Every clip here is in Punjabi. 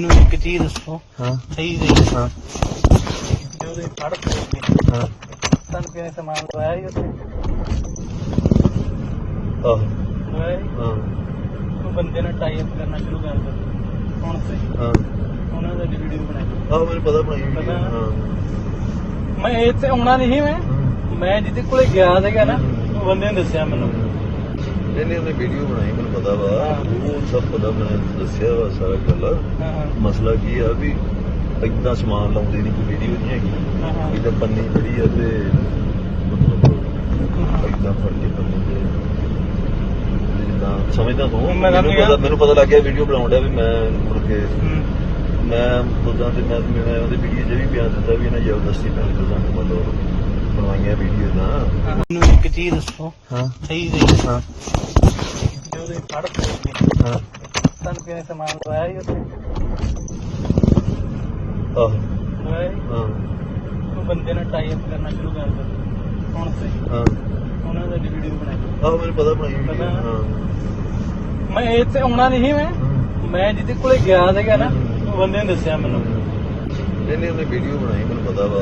ਮੈਨੂੰ ਇੱਕ ਚੀਜ਼ ਦੱਸੋ। ਹਾਂ। ਸਹੀ ਸਹੀ। ਹਾਂ। ਜੋ ਉਹਦੇ ਫੜ ਕੇ ਹਾਂ। ਤੁਹਾਨੂੰ ਕਿਵੇਂ ਸਮਾਨ ਲਵਾਇਆ ਹੀ ਉੱਥੇ? ਆਹ? ਹਾਂ। ਉਹ ਬੰਦੇ ਨੇ ਟਾਈ ਅਪ ਕਰਨਾ ਸ਼ੁਰੂ ਕਰ ਦਿੱਤਾ। ਹੁਣ ਸੇ ਹਾਂ। ਉਹਨਾਂ ਦਾ ਵੀਡੀਓ ਬਣਾਈ ਆਹ ਮੈਨੂੰ ਪਤਾ ਬਣਾਈ? ਹੈ। ਮੈਂ ਇੱਥੇ ਆਉਣਾ ਨਹੀਂ ਮੈਂ। ਮੈਂ ਜਿਹਦੇ ਕੋਲੇ ਗਿਆ ਸੀਗਾ ਨਾ ਉਹ ਬੰਦੇ ਨੇ ਦੱਸਿਆ ਮੈਨੂੰ। ਇਹਨੇ ਉਹਨੇ ਵੀਡੀਓ ਬਣਾਈ ਮੈਨੂੰ ਪਤਾ ਵਾ। ਉਹ ਸਭ ਪਤਾ ਮੈਂ ਦੱਸਿਆ ਵਾ ਸਾਰਾ ਗੱਲ। ਮਸਲਾ ਕੀ ਆ ਵੀ ਇਦਾਂ ਸਮਾਨ ਲਾਉਂਦੇ ਨਹੀਂ ਕੋਈ ਵੀਡੀਓ ਨਹੀਂ ਹੈਗੀ। ਹਾਂ, ਹਾਂ। ਇਹ ਤਾਂ ਪੰਨੀ ਜਿਹੜੀ ਆ ਤੇ ਮਤਲਬ ਇਦਾਂ ਫੜ ਕੇ ਪੰਨੀ ਤੇ ਜਿੱਦਾਂ ਸਮਝਦਾ ਤੂੰ? ਮੈਂ ਮੈਨੂੰ। ਪਤਾ ਮੈਨੂੰ ਪਤਾ ਲੱਗ ਗਿਆ ਵੀਡੀਓ ਬਣਾਉਣ ਡਿਆ ਵੀ ਮੈਂ ਮੁੜ ਕੇ। ਮੈਂ ਉਦਾਂ ਤੇ ਮੈਂ ਮੈਂ ਉਹਦੇ ਵੀਡੀਓ 'ਚ ਵੀ ਬਿਆਨ ਦਿੱਤਾ ਵੀ ਇਹਨਾਂ ਜ਼ਬਰਦਸਤੀ ਨਾਲ ਤੇ ਸਾਨੂੰ ਮਤਲਬ ਬਣਵਾਈਆਂ ਵੀਡੀਓ ਦਾ। ਚੀਜ਼ ਦੱਸੋ। ਹਾਂ। ਸਹੀ ਸਹੀ ਹਾਂ। ਜੋ ਫੜ ਕੇ ਹਾਂ। ਤੁਹਾਨੂੰ ਕਿਵੇਂ ਸਮਾਨ ਲਵਾਇਆ ਹੀ ਉੱਥੇ? ਆਹ? ਹਾਂ। ਉਹ ਬੰਦੇ ਨੇ ਟਾਈ ਅਪ ਕਰਨਾ ਸ਼ੁਰੂ ਕਰ ਦਿੱਤਾ। ਹੁਣ ਸੇ ਹਾਂ। ਉਹਨਾਂ ਦਾ ਵੀਡੀਓ ਬਣਾਈ ਆਹ ਮੈਨੂੰ ਪਤਾ ਬਣਾਈ ਹੈ। ਮੈਂ ਇੱਥੇ ਆਉਣਾ ਨਹੀਂ ਮੈਂ। ਮੈਂ ਜਿਹਦੇ ਕੋਲੇ ਗਿਆ ਸੀਗਾ ਨਾ ਉਹ ਬੰਦੇ ਨੇ ਦੱਸਿਆ ਮੈਨੂੰ। ਇਹਨੇ ਉਹਨੇ ਵੀਡੀਓ ਬਣਾਈ ਮੈਨੂੰ ਪਤਾ ਵਾ।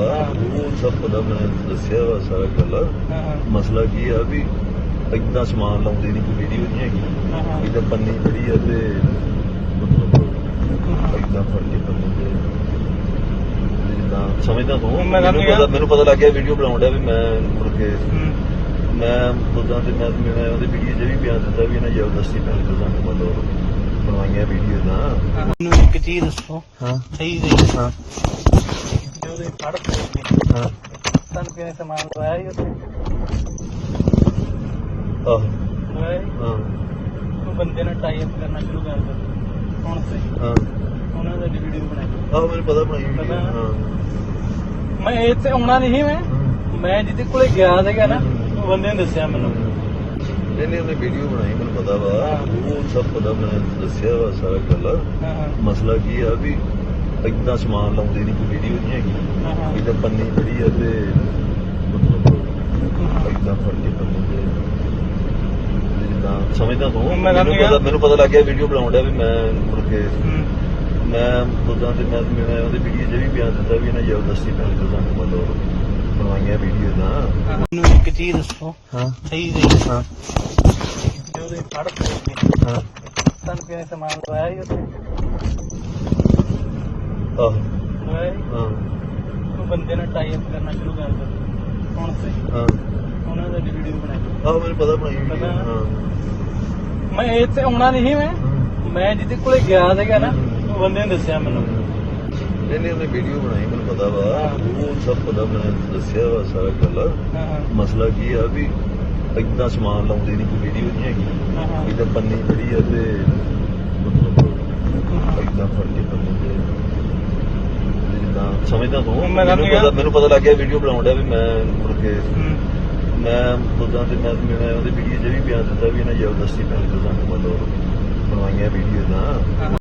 ਉਹ ਸਭ ਪਤਾ ਮੈਂ ਦੱਸਿਆ ਵਾ ਸਾਰਾ ਗੱਲ ਮਸਲਾ ਕੀ ਆ ਵੀ ਇਦਾਂ ਸਮਾਨ ਲਾਉਂਦੇ ਨਹੀਂ ਕੋਈ ਵੀਡੀਓ ਨਹੀਂ ਹੈਗੀ ਹਾਂ, ਹਾਂ। ਇਹ ਤਾਂ ਪੰਨੀ ਜਿਹੜੀ ਆ ਤੇ ਮਤਲਬ ਇਦਾਂ ਫੜ ਕੇ ਪੰਨੀ ਤੇ ਜਿੱਦਾਂ ਸਮਝਦਾ ਤੂੰ ਮੈਨੂੰ। ਪਤਾ ਮੈਨੂੰ ਪਤਾ ਲੱਗ ਗਿਆ ਵੀਡੀਓ ਬਣਾਉਣ ਡਿਆ ਵੀ ਮੈਂ ਮੁੜ ਕੇ। ਮੈਂ ਉਦਾਂ ਤੇ ਮੈਂ ਮੈਂ ਉਹਦੇ ਵੀਡੀਓ 'ਚ ਵੀ ਬਿਆਨ ਦਿੱਤਾ ਵੀ ਇਹਨਾਂ ਜ਼ਬਰਦਸਤੀ ਨਾਲ ਤੇ ਸਾਨੂੰ ਮਤਲਬ ਬਣਵਾਈਆਂ ਵੀਡੀਓ ਦਾ ਚੀਜ਼ ਦੱਸੋ। ਹਾਂ। ਸਹੀ ਸਹੀ ਹਾਂ। ਜੋ ਉਹਦੇ ਫੜ ਕੇ ਹਾਂ। ਤੁਹਾਨੂੰ ਕਿਵੇਂ ਸਮਾਨ ਲਵਾਇਆ ਹੀ ਉੱਥੇ? ਆਹ। ਲਵਾਇਆ ਸੀ? ਹਾਂ। ਉਹ ਬੰਦੇ ਨੇ ਟਾਈ ਅਪ ਕਰਨਾ ਸ਼ੁਰੂ ਕਰ ਦਿੱਤਾ। ਹੁਣ ਸੇ ਹਾਂ। ਉਹਨਾਂ ਦਾ ਵੀਡੀਓ ਬਣਾਈ ਆਹ ਮੈਨੂੰ ਪਤਾ ਹੈ। ਪਤਾ? ਹਾਂ। ਮੈਂ ਇੱਥੇ ਆਉਣਾ ਨਹੀਂ ਸੀ ਮੈਂ। ਮੈਂ ਜਿਹਦੇ ਕੋਲੇ ਗਿਆ ਸੀਗਾ ਨਾ ਉਹ ਬੰਦੇ ਨੇ ਦੱਸਿਆ ਮੈਨੂੰ। ਇਹਨੇ ਉਹਨੇ ਵੀਡੀਓ ਬਣਾਈ ਮੈਨੂੰ ਪਤਾ ਵਾ। ਉਹ ਸਭ ਪਤਾ ਮੈਂ ਦੱਸਿਆ ਵਾ ਸਾਰਾ ਗੱਲ ਮਸਲਾ ਕੀ ਆ ਵੀ ਇਦਾਂ ਸਮਾਨ ਲਾਉਂਦੇ ਨਹੀਂ ਕੋਈ ਵੀਡੀਓ ਨਹੀਂ ਹੈਗੀ ਹਾਂ, ਹਾਂ। ਇਹ ਤਾਂ ਪੰਨੀ ਜਿਹੜੀ ਆ ਤੇ ਮਤਲਬ ਇਦਾਂ ਫੜ ਕੇ ਪੰਨੀ ਜਿੱਦਾਂ ਸਮਝਦਾ ਤੂੰ ਮੈਨੂੰ। ਪਤਾ ਮੈਨੂੰ ਪਤਾ ਲੱਗ ਗਿਆ ਵੀਡੀਓ ਬਣਾਉਣ ਡਿਆ ਵੀ ਮੈਂ ਮੁੜ ਕੇ। ਮੈਂ ਉਦਾਂ ਤੇ ਮੈਂ ਉਹਦੇ ਵੀਡੀਓ ਵੀ ਬਿਆਨ ਦਿੱਤਾ ਵੀ ਇਹਨਾਂ ਜ਼ਬਰਦਸਤੀ ਨਾਲ ਸਾਨੂੰ ਮਤਲਬ ਬਣਵਾਈਆਂ ਵੀਡੀਓ ਦਾ। ਮੈਨੂੰ ਇੱਕ ਚੀਜ਼ ਦੱਸੋ। ਹਾਂ। ਸਹੀ ਸਹੀ ਹਾਂ। ਉਹਦੇ ਫੜ ਕੇ ਹਾਂ। ਤੁਹਾਨੂੰ ਕਿਵੇਂ ਸਮਾਨ ਲਵਾਇਆ ਹੀ ਉੱਥੇ। ਆਹ? ਹਾਂ। ਉਹ ਬੰਦੇ ਨੇ ਟਾਈ ਅਪ ਕਰਨਾ ਸ਼ੁਰੂ ਕਰ ਦਿੱਤਾ। ਹੁਣ ਸੇ ਹਾਂ। ਉਹਨਾਂ ਦਾ ਵੀਡੀਓ ਬਣਾਈ ਆਹ ਮੈਨੂੰ ਪਤਾ ਬਣਾਈ ਹੈ। ਮੈਂ ਇੱਥੇ ਆਉਣਾ ਨਹੀਂ ਮੈਂ। ਮੈਂ ਜਿਹਦੇ ਕੋਲੇ ਗਿਆ ਸੀਗਾ ਨਾ ਉਹ ਬੰਦੇ ਨੇ ਦੱਸਿਆ ਮੈਨੂੰ। ਇਹਨੇ ਉਹਨੇ ਵੀਡੀਓ ਬਣਾਈ ਮੈਨੂੰ ਪਤਾ ਵਾ। ਉਹ ਸਭ ਪਤਾ ਮੈਂ ਦੱਸਿਆ ਵਾ ਸਾਰਾ ਗੱਲ ਮਸਲਾ ਕੀ ਆ ਵੀ ਇਦਾਂ ਸਮਾਨ ਲਾਉਂਦੇ ਨਹੀਂ ਕੋਈ ਵੀਡੀਓ ਨਹੀਂ ਹੈਗੀ ਹਾਂ, ਹਾਂ। ਇਹ ਤਾਂ ਪੰਨੀ ਜਿਹੜੀ ਆ ਤੇ ਮਤਲਬ ਇਦਾਂ ਫੜ ਕੇ ਪੰਨੀ ਤੇ ਜਿੱਦਾਂ ਸਮਝਦਾ ਤੂੰ ਮੈਨੂੰ। ਪਤਾ ਮੈਨੂੰ ਪਤਾ ਲੱਗ ਗਿਆ ਵੀਡੀਓ ਬਣਾਉਣ ਡਿਆ ਵੀ ਮੈਂ ਮੁੜ ਕੇ। ਮੈਂ ਉਦਾਂ ਤੇ ਮੈਂ ਮੈਂ ਉਹਦੇ ਵੀਡੀਓ ਵੀ ਬਿਆਨ ਦਿੱਤਾ ਵੀ ਇਹਨਾਂ ਜ਼ਬਰਦਸਤੀ ਨਾਲ ਤੇ ਸਾਨੂੰ ਮਤਲਬ ਬਣਵਾਈਆਂ ਵੀਡੀਓ ਦਾ।